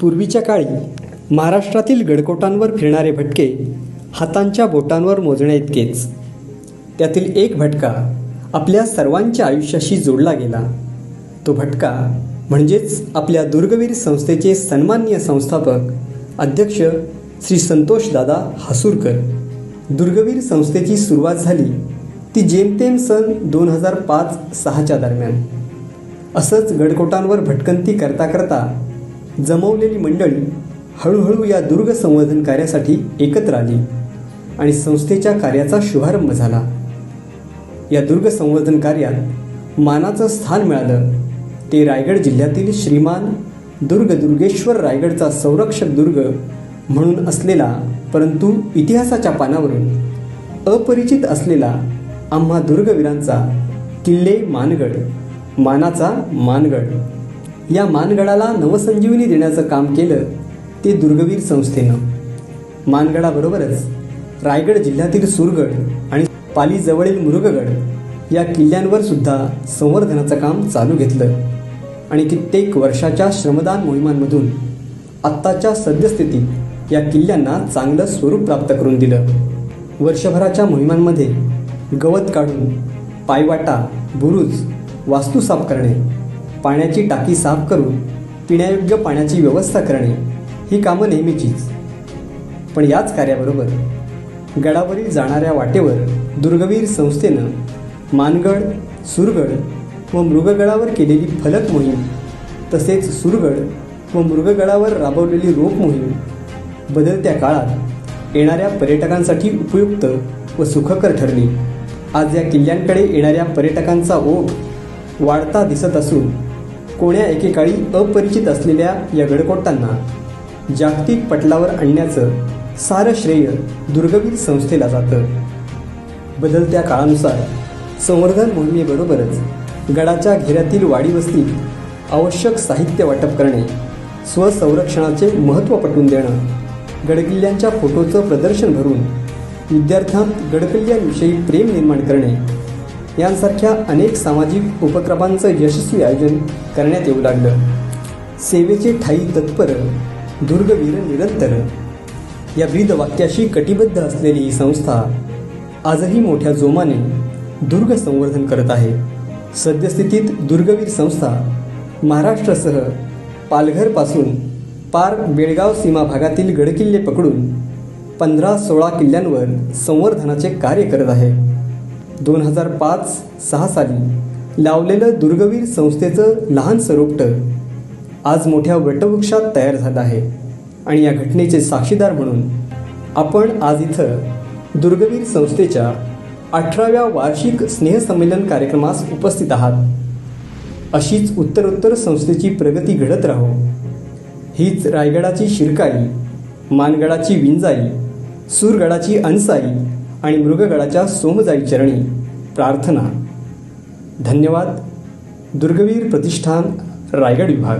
पूर्वीच्या काळी महाराष्ट्रातील गडकोटांवर फिरणारे भटके हातांच्या बोटांवर मोजण्या इतकेच. त्यातील एक भटका आपल्या सर्वांच्या आयुष्याशी जोडला गेला. तो भटका म्हणजेच आपल्या दुर्गवीर संस्थेचे सन्माननीय संस्थापक अध्यक्ष श्री संतोषदादा हासूरकर. दुर्गवीर संस्थेची सुरुवात झाली ती जेमतेम सन दोन हजार पाच सहाच्या दरम्यान. असंच गडकोटांवर भटकंती करता करता जमवलेली मंडळी हळूहळू या दुर्ग संवर्धन कार्यासाठी एकत्र आली आणि संस्थेच्या कार्याचा शुभारंभ झाला. या दुर्ग संवर्धन कार्यात मानाचं स्थान मिळालं. ते रायगड जिल्ह्यातील श्रीमान दुर्ग दुर्गेश्वर रायगडचा संरक्षक दुर्ग म्हणून असलेला परंतु इतिहासाच्या पानावरून अपरिचित असलेला आम्हा दुर्गवीरांचा किल्ले मानगड मानाचा मानगड. या मानगडाला नवसंजीवनी देण्याचं काम केलं ते दुर्गवीर संस्थेनं. मानगडाबरोबरच रायगड जिल्ह्यातील सुरगड आणि पालीजवळील मुरुगगड या किल्ल्यांवर सुद्धा संवर्धनाचं काम चालू घेतलं. आणि कित्येक वर्षाच्या श्रमदान मोहिमांमधून आत्ताच्या सद्यस्थितीत या किल्ल्यांना चांगलं स्वरूप प्राप्त करून दिलं. वर्षभराच्या मोहिमांमध्ये गवत काढून पायवाटा बुरुज वास्तू साफ करणे पाण्याची टाकी साफ करून पिण्यायोग्य पाण्याची व्यवस्था करणे ही कामं नेहमीचीच. पण याच कार्याबरोबर गडावरील जाणाऱ्या वाटेवर दुर्गवीर संस्थेनं मानगड सुरगड व मृगगडावर केलेली फलक मोहीम तसेच सुरगड व मृगगडावर राबवलेली रोप मोहीम बदलत्या काळात येणाऱ्या पर्यटकांसाठी उपयुक्त व सुखकर ठरली. आज या किल्ल्यांकडे येणाऱ्या पर्यटकांचा ओघ वाढता दिसत असून कोण्या एकेकाळी अपरिचित असलेल्या या गडकोटांना जागतिक पटलावर आणण्याचं सारं श्रेय दुर्गवीर संस्थेला जातं. बदलत्या काळानुसार संवर्धन मोहिमेबरोबरच गडाच्या घेऱ्यातील वाडी वस्तीत आवश्यक साहित्य वाटप करणे स्वसंरक्षणाचे महत्त्व पटवून देणं गडकिल्ल्यांच्या फोटोचं प्रदर्शन भरून विद्यार्थ्यांत गडकिल्ल्यांविषयी प्रेम निर्माण करणे यांसारख्या अनेक सामाजिक उपक्रमांचं यशस्वी आयोजन करण्यात येऊ लागलं. सेवेचे ठाई तत्पर दुर्गवीर निरंतर. या ब्रीद वाक्याशी कटिबद्ध असलेली ही संस्था आजही मोठ्या जोमाने दुर्ग संवर्धन करत आहे. सद्यस्थितीत दुर्गवीर संस्था महाराष्ट्रासह पालघरपासून पार बेळगाव सीमा भागातील गडकिल्ले पकडून पंधरा सोळा किल्ल्यांवर संवर्धनाचे कार्य करत आहे. दोन हजार पाच सहा साली लावलेलं दुर्गवीर संस्थेचं लहान सरोपटं आज मोठ्या वटवृक्षात तयार झालं आहे. आणि या घटनेचे साक्षीदार म्हणून आपण आज इथं दुर्गवीर संस्थेच्या अठराव्या वार्षिक स्नेहसंमेलन कार्यक्रमास उपस्थित आहात. अशीच उत्तरोत्तर संस्थेची प्रगती घडत राहो. हीच रायगडाची शिरकाई मानगडाची विंजाई सूरगडाची अनसाई आणि मृगगडाच्या सोमजाई चरणी प्रार्थना. धन्यवाद. दुर्गवीर प्रतिष्ठान रायगड विभाग.